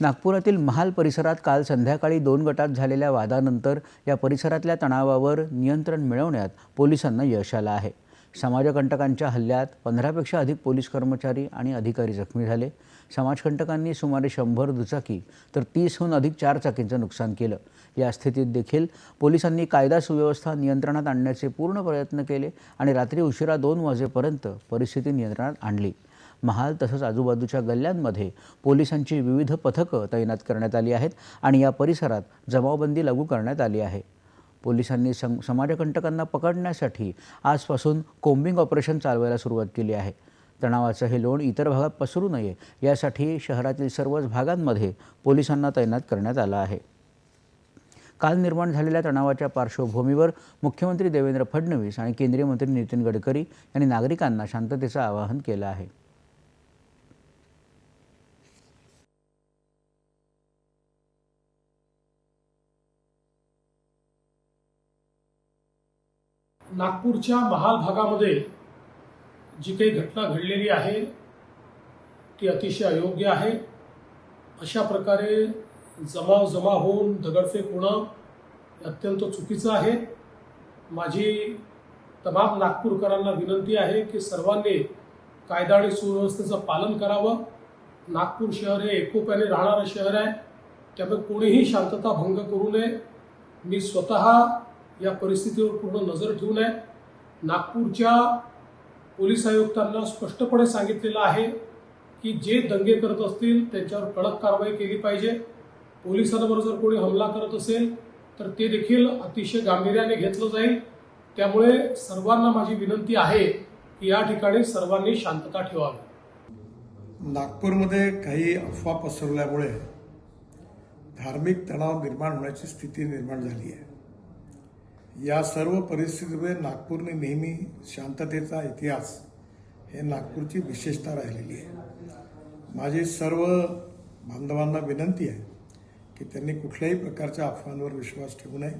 नागपुरातील महाल परिसरात काल संध्याकाळी दोन गटात झालेल्या वादानंतर या परिसरातल्या तणावावर नियंत्रण मिळवण्यात पोलिसांना यश आलं आहे. समाजकंटकांच्या हल्ल्यात पंधरापेक्षा अधिक पोलीस कर्मचारी आणि अधिकारी जखमी झाले. समाजकंटकांनी सुमारे शंभर दुचाकी तर तीसहून अधिक चारचाकींचं नुकसान केलं. या स्थितीत देखील पोलिसांनी कायदा सुव्यवस्था नियंत्रणात आणण्याचे पूर्ण प्रयत्न केले आणि रात्री उशिरा दोन वाजेपर्यंत परिस्थिती नियंत्रणात आणली. महाल तसंच आजूबाजूच्या गल्ल्यांमध्ये पोलिसांची विविध पथकं तैनात करण्यात आली आहेत आणि या परिसरात जमावबंदी लागू करण्यात आली आहे. पोलिसांनी सं समाजकंटकांना पकडण्यासाठी आजपासून कोम्बिंग ऑपरेशन चालवायला सुरुवात केली आहे. तणावाचं हे लोण इतर भागात पसरू नये यासाठी शहरातील सर्वच भागांमध्ये पोलिसांना तैनात करण्यात आलं आहे. काल निर्माण झालेल्या तणावाच्या पार्श्वभूमीवर मुख्यमंत्री देवेंद्र फडणवीस आणि केंद्रीय मंत्री नितीन गडकरी यांनी नागरिकांना शांततेचं आवाहन केलं आहे. नागपूरच्या महाल भागामध्ये जी काही घटना घडलेली आहे ती अतिशय अयोग्य आहे. अशा प्रकारे जमाव जमा होऊन दगडफेक होणं अत्यंत चुकीचं आहे. माझी तमाम नागपूरकरांना विनंती आहे की सर्वांनी कायदा आणि सुव्यवस्थेचं पालन करावं. नागपूर शहर हे एकोप्याने राहणारं शहर आहे. त्यामुळे कोणीही शांतता भंग करू नये. मी स्वतः या परिस्थितीवर पूर्ण नजर ठेवून आहे. नागपूरच्या पोलीस आयुक्तांना स्पष्टपणे सांगितलेलं आहे की जे दंगे करत असतील त्यांच्यावर कडक कारवाई केली पाहिजे. पोलिसांवर जर कोणी हमला करत असेल तर ते देखील अतिशय गांभीर्याने घेतलं जाईल. त्यामुळे सर्वांना माझी विनंती आहे की या ठिकाणी सर्वांनी शांतता ठेवावी. नागपूरमध्ये काही अफवा पसरल्यामुळे धार्मिक तणाव निर्माण होण्याची स्थिती निर्माण झाली आहे. या सर्व परिस्थितीमुळे नागपूरने नेहमी शांततेचा इतिहास हे नागपूरची विशेषता राहिलेली आहे. माझी सर्व बांधवांना विनंती आहे की त्यांनी कुठल्याही प्रकारच्या अफवांवर विश्वास ठेवू नये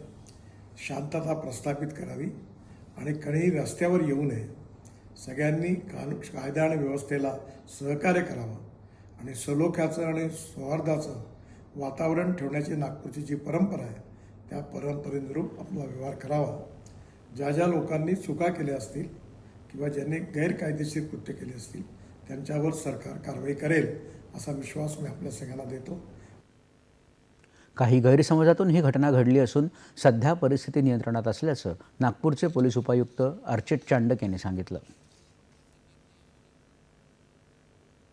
शांतता प्रस्थापित करावी आणि कणीही रस्त्यावर येऊ नये. सगळ्यांनी कानून कायदा आणि व्यवस्थेला सहकार्य करावं आणि सलोख्याचं आणि सौहार्दाचं वातावरण ठेवण्याची नागपूरची जी परंपरा आहे त्या परंपरेनुरूप आपला व्यवहार करावा. ज्या ज्या लोकांनी चुका केल्या असतील किंवा ज्यांनी गैरकायदेशीर कृत्य केले असतील त्यांच्यावर सरकार कारवाई करेल असा विश्वास मी आपल्या सगळ्यांना देतो. काही गैरसमजातून ही घटना घडली असून सध्या परिस्थिती नियंत्रणात असल्याचं नागपूरचे पोलीस उपायुक्त अर्चित चांडक यांनी सांगितलं.